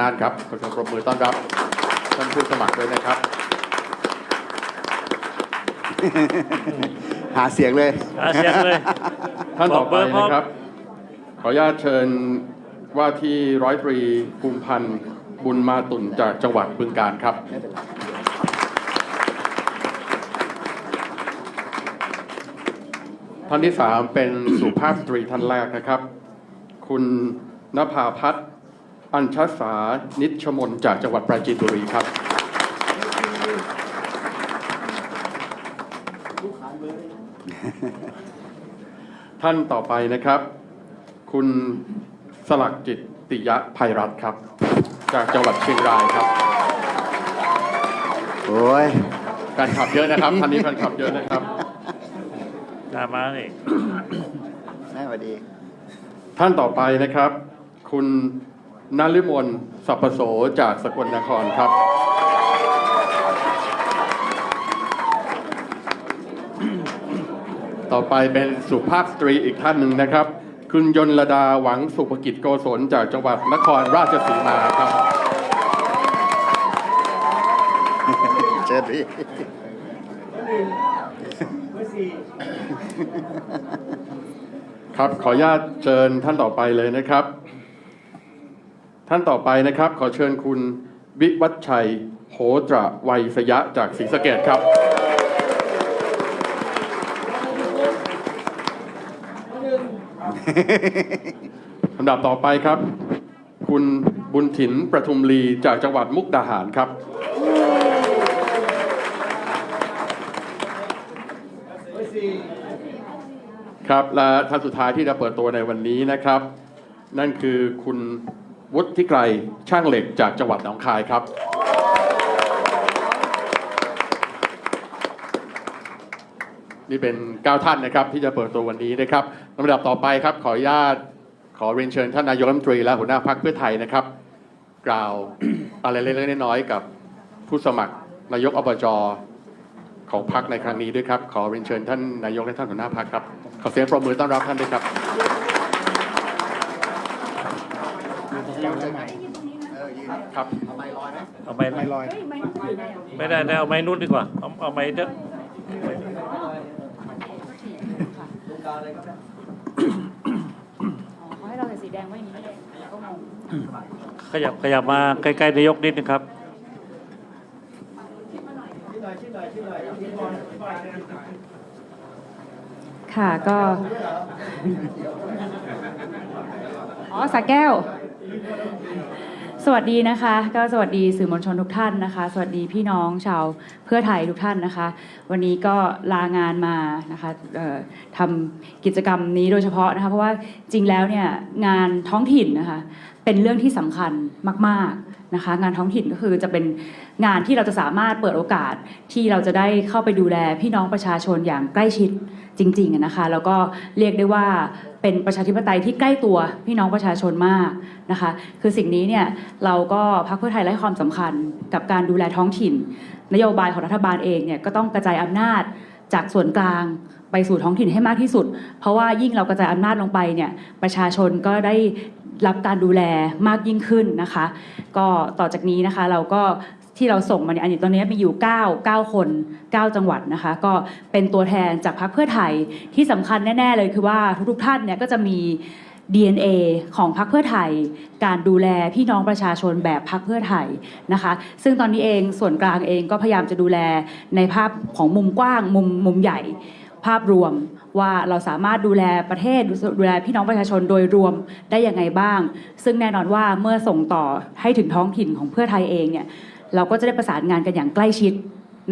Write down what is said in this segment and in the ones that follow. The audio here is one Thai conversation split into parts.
น่านครับขอเชิญปรบมือต้อนรับท่านผู้สมัครด้วยนะครับ หาเสียงเลย หาเสียงเลย ท่านต่อไปบอกเบอร์พร้อมนะครับ ขออนุญาตเชิญว่าที่ร้อยตรีภูมิพันธ์บุญมาตุ่นจากจังหวัดบึงการครับท่านที่สามเป็นสุภาพสตรีท่านแรกนะครับ คุณนภาพัฒน์ อัญชสานิชมนจากจังหวัดปราจีนบุรีครับท่านต่อไปนะครับ คุณสลักจิตติยะภัยรัตน์ครับ จากจังหวัดเชียงรายครับ โอ้ยการขับเยอะนะครับท่านนี้การขับเยอะนะครับตามมานี่แม่สวัสดี ท่านต่อไปนะครับ คุณ นฤมลสัพพโสจากสกลนครครับ ต่อไปเป็นสุภาพสตรีอีกท่านหนึ่งนะครับ คุณยนลดาหวังสุภกิจโกศลจากจังหวัดนครราชสีมาครับเชิญพี่ครับขออนุญาตเชิญท่านต่อไปเลยนะครับ ท่านต่อไปนะครับ ขอเชิญคุณวิวัฒชัยโหตระไวยสยะจากศรีสะเกดครับ ลำดับต่อไปครับ คุณบุญถินประทุมลีจากจังหวัดมุกดาหารครับ ครับและท่านสุดท้ายที่จะเปิดตัวในวันนี้นะครับ นั่นคือคุณ วุฒิไกรช่างเหล็กจากจังหวัดหนองคายครับ นี่เป็น 9 ท่านนะครับที่จะเปิดตัววันนี้นะครับลำดับต่อไปครับขออนุญาตขอเรียนเชิญท่านนายกรัฐมนตรีและหัวหน้าพรรคเพื่อไทยนะครับ กล่าวอะไรเล็กๆน้อยๆกับผู้สมัครนายกอบจของพรรคในครั้งนี้ด้วยครับ ขอเรียนเชิญท่านนายกและท่านหัวหน้าพรรคครับขอเสียงปรบมือต้อนรับท่านด้วยครับ ครับเอาไม้ไม่ลอย ไม่ได้นะเอาไม้นุ่นดีกว่า เอาเอาไม้เด้อเขาให้เราใส่สีแดงไว้อย่างนี้เลยก็งงขยับขยับมาใกล้ๆนายกนิดนึงครับค่ะก็อ๋อสาแก้ว สวัสดีนะคะ ก็สวัสดีสื่อมวลชนทุกท่านนะคะ สวัสดีพี่น้องชาวเพื่อไทยทุกท่านนะคะ วันนี้ก็ลางานมานะคะทำกิจกรรมนี้โดยเฉพาะนะคะเพราะว่าจริงแล้วเนี่ยงานท้องถิ่นนะคะเป็นเรื่องที่สำคัญมาก ๆ นะคะงานท้องถิ่นก็คือจะเป็นงานที่เราจะสามารถเปิดโอกาสที่เราจะได้เข้าไปดูแลพี่น้องประชาชนอย่างใกล้ชิดจริงๆนะคะแล้วก็เรียกได้ว่าเป็นประชาธิปไตยที่ใกล้ตัวพี่น้องประชาชนมากนะคะคือสิ่งนี้เนี่ยเราก็พรรคเพื่อไทยให้ความสำคัญกับการดูแลท้องถิ่น นโยบายของรัฐบาลเองเนี่ยก็ต้องกระจายอำนาจ จากส่วนกลางไปสู่ท้องถิ่นให้มากที่สุด เพราะว่ายิ่งเรากระจายอำนาจลงไปเนี่ยประชาชนก็ได้รับการดูแลมากยิ่งขึ้นนะคะ ก็ต่อจากนี้นะคะเราก็ที่เราส่งมาเนี่ยอันนี้ตอนนี้มีอยู่ 9 9 คน 9 จังหวัดนะคะ ก็เป็นตัวแทนจากพรรคเพื่อไทยที่สำคัญแน่ ๆ เลยคือว่าทุกๆท่านเนี่ยก็จะมี DNA ของพรรคเพื่อไทย การดูแลพี่น้องประชาชนแบบพรรคเพื่อไทยนะคะ ซึ่งตอนนี้เองส่วนกลางเองก็พยายามจะดูแลในภาพของมุมกว้างมุมมุมใหญ่ภาพรวมว่าเราสามารถดูแลประเทศดูแลพี่น้องประชาชนโดยรวมได้ยังไงบ้าง ซึ่งแน่นอนว่าเมื่อส่งต่อให้ถึงท้องถิ่นของเพื่อไทยเองเนี่ยเราก็จะได้ประสานงานกันอย่างใกล้ชิด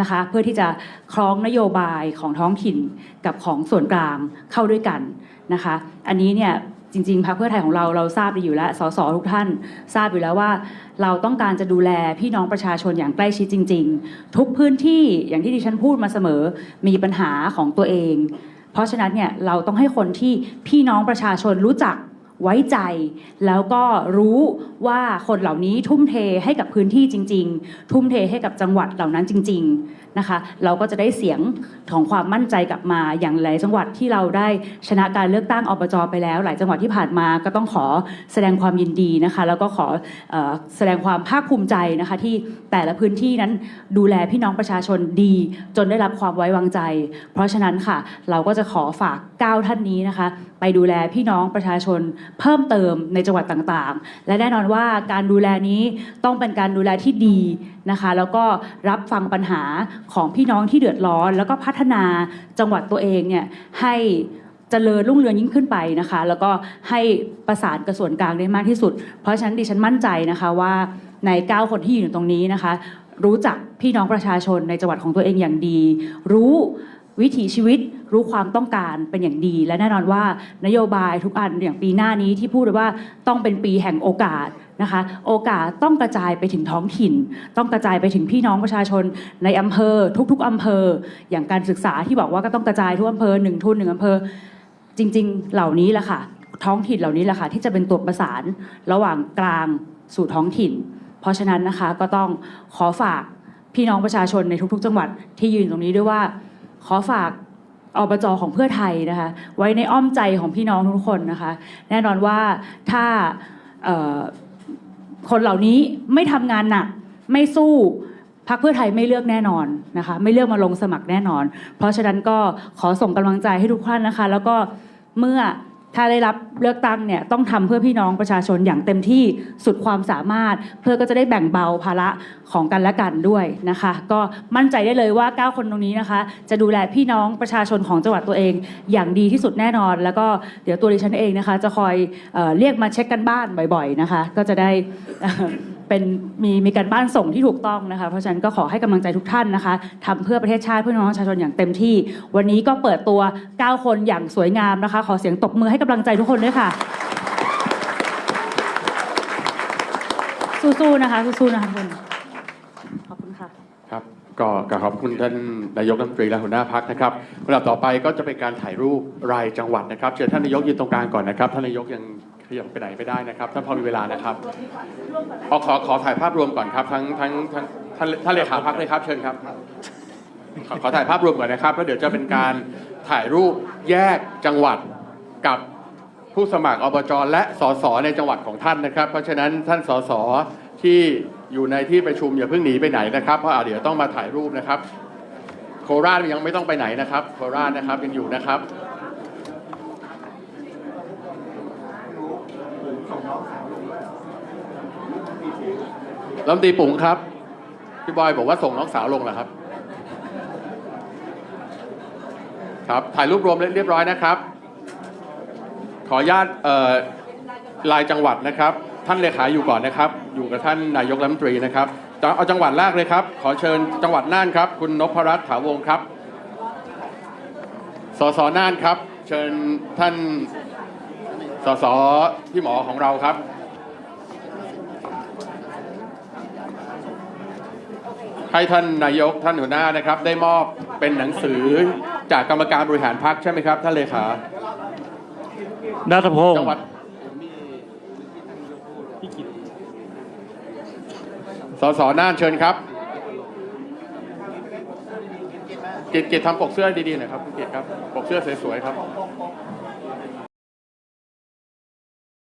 นะคะ เพื่อที่จะคล้องนโยบายของท้องถิ่นกับของส่วนกลางเข้าด้วยกันนะคะ อันนี้เนี่ย จริงๆพรรคเพื่อไทยของเราเราทราบดีอยู่แล้ว สสทุกท่าน ทราบอยู่แล้วว่า เราต้องการจะดูแลพี่น้องประชาชนอย่างใกล้ชิดจริง ๆ ทุกพื้นที่อย่างที่ดิฉันพูดมาเสมอมีปัญหาของตัวเอง เพราะฉะนั้นเนี่ยเราต้องให้คนที่พี่น้องประชาชนรู้จัก ไว้ใจ แล้วก็รู้ว่าคนเหล่านี้ทุ่มเทให้กับพื้นที่จริง ๆ ทุ่มเทให้กับจังหวัดเหล่านั้นจริง ๆนะคะ เราก็จะได้เสียงของความมั่นใจกลับมาอย่างหลายจังหวัดที่เราได้ชนะการเลือกตั้งอบจไปแล้ว หลายจังหวัดที่ผ่านมาก็ต้องขอแสดงความยินดีนะคะ แล้วก็ขออแสดงความภาคภูมิใจนะคะที่แต่ละพื้นที่นั้นดูแลพี่น้องประชาชนดี จนได้รับความไว้วางใจ เพราะฉะนั้นค่ะ เราก็จะขอฝาก 9 ท่านนี้นะคะ ไปดูแลพี่น้องประชาชนเพิ่มเติมในจังหวัดต่างๆ และแน่นอนว่าการดูแลนี้ต้องเป็นการดูแลที่ดีนะคะ แล้วก็รับฟังปัญหาของพี่น้องที่เดือดร้อน แล้วก็พัฒนาจังหวัดตัวเองเนี่ยให้เจริญรุ่งเรืองยิ่งขึ้นไปนะคะ แล้วก็ให้ประสานกระส่วนกลางได้มากที่สุด เพราะฉะนั้นดิฉันมั่นใจนะคะว่าใน 9 คนที่อยู่ตรงนี้นะคะ รู้จักพี่น้องประชาชนในจังหวัดของตัวเองอย่างดี รู้วิถีชีวิต รู้ความต้องการเป็นอย่างดี และแน่นอนว่านโยบายทุกอันอย่างปีหน้านี้ที่พูดว่าต้องเป็นปีแห่งโอกาสนะคะโอกาสต้องกระจายไปถึงท้องถิ่น ต้องกระจายไปถึงพี่น้องประชาชนในอำเภอ ทุก ๆอำเภอ อย่างการศึกษาที่บอกว่าก็ต้องกระจายทุกอำเภอหนึ่งทุนหนึ่งอำเภอ จริง ๆ เหล่านี้แหละค่ะ ท้องถิ่นเหล่านี้แหละค่ะที่จะเป็นตัวประสานระหว่างกลางสู่ท้องถิ่น เพราะฉะนั้นนะคะก็ต้องขอฝากพี่น้องประชาชนในทุก ๆ จังหวัดที่ยืนตรงนี้ด้วยว่า ขอฝาก อบจของเพื่อไทยนะคะ ไว้ในอ้อมใจของพี่น้องทุกคนนะคะ แน่นอนว่าถ้าคนเหล่านี้ไม่ทำงานหนักไม่สู้พักเพื่อไทยไม่เลือกแน่นอนนะคะ ไม่เลือกมาลงสมัครแน่นอน เพราะฉะนั้นก็ขอส่งกำลังใจให้ทุกท่านนะคะ แล้วก็เมื่อ ถ้าได้รับเลือกตั้งเนี่ยต้องทำเพื่อพี่น้องประชาชนอย่างเต็มที่สุดความสามารถ เพื่อก็จะได้แบ่งเบาภาระของกันและกันด้วยนะคะ ก็มั่นใจได้เลยว่า 9 คนตรงนี้นะคะ จะดูแลพี่น้องประชาชนของจังหวัดตัวเอง อย่างดีที่สุดแน่นอน แล้วก็เดี๋ยวตัวดิฉันเองนะคะ จะคอยเออเรียกมาเช็คกันบ้านบ่อย ๆนะคะ ก็จะได้ เป็นมีมีการบ้านส่งที่ถูกต้องนะคะ เพราะฉะนั้นก็ขอให้กำลังใจทุกท่านนะคะทำเพื่อประเทศชาติเพื่อน้องประชาชนอย่างเต็มที่ วันนี้ก็เปิดตัว 9 คนอย่างสวยงามนะคะ ขอเสียงตบมือให้กำลังใจทุกคนด้วยค่ะสู้ๆนะคะสู้ๆนะคะทุกคนขอบคุณค่ะครับก็ขอบคุณท่านนายกรัฐมนตรีและหัวหน้าพักนะครับลำดับต่อไปก็จะเป็นการถ่ายรูปรายจังหวัดนะครับเชิญท่านนายกยืนตรงกลางก่อนนะครับท่านนายกยัง ยับไปไหนไม่ได้นะครับท่าพอมีเวลานะครับเอาขอขอถ่ายภาพรวมก่อนครับทั้งทั้งทั้งท่านท่านเลขาพักเลยครับเชิญครับ ขอขอถ่ายภาพรวมก่อนนะครับแล้วเดี๋ยวจะเป็นการถ่ายรูปแยกจังหวัดกับผู้สมัครอบจและสสในจังหวัดของท่านนะครับ เพราะฉะนั้นท่านสสที่อยู่ในที่ประชุมอย่าเพิ่งหนีไปไหนนะครับเพราะเดี๋ยวต้องมาถ่ายรูปนะครับ โคราชยังไม่ต้องไปไหนนะครับ โคราชนะครับยังอยู่นะครับ ลำตีปุ๋งครับ พี่บอยบอกว่าส่งน้องสาวลงเหรอครับ ครับถ่ายรูปรวมเรียบร้อยนะครับ ขออนุญาตเอ่อรายจังหวัดนะครับ ท่านเลขาอยู่ก่อนนะครับ อยู่กับท่านนายกรัฐมนตรีนะครับจะเอาจังหวัดแรกเลยครับ ขอเชิญจังหวัดน่านครับ คุณนพรัตน์ถาวงครับสสน่านครับ เชิญท่านสสพี่หมอของเราครับ ให้ท่านนายกท่านหัวหน้านะครับ ได้มอบเป็นหนังสือจากกรรมการบริหารพรรคใช่ไหมครับ ท่านเลขานัทพงศ์จังหวัดสสน่านเชิญครับกิจกิจทำปกเสื้อดีๆหน่อยครับคุณกิจครับ ปกเสื้อสวยๆครับ